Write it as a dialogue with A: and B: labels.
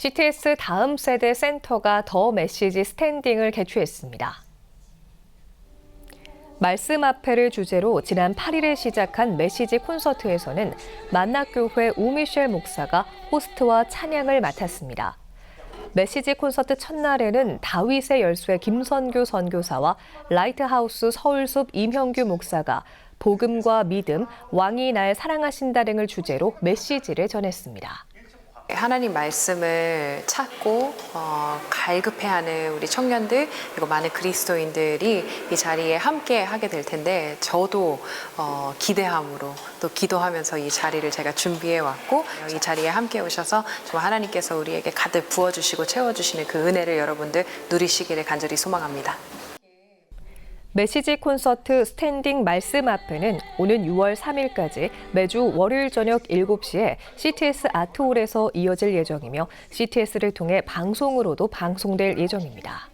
A: CTS 다음 세대 센터가 더 메시지 스탠딩을 개최했습니다. 말씀 앞에를 주제로 지난 8일에 시작한 메시지 콘서트에서는 만낙교회 우미셸 목사가 호스트와 찬양을 맡았습니다. 메시지 콘서트 첫날에는 다윗의 열쇠 김선교 선교사와 라이트하우스 서울숲 임형규 목사가 복음과 믿음, 왕이 날 사랑하신다 등을 주제로 메시지를 전했습니다.
B: 하나님 말씀을 찾고 어, 갈급해하는 우리 청년들 그리고 많은 그리스도인들이 이 자리에 함께 하게 될 텐데 저도 어, 기대함으로 또 기도하면서 이 자리를 제가 준비해 왔고 이 자리에 함께 오셔서 정말 하나님께서 우리에게 가득 부어주시고 채워주시는 그 은혜를 여러분들 누리시기를 간절히 소망합니다.
A: 메시지 콘서트 스탠딩 말씀 앞에는 오는 6월 3일까지 매주 월요일 저녁 7시에 CTS 아트홀에서 이어질 예정이며 CTS를 통해 방송으로도 방송될 예정입니다.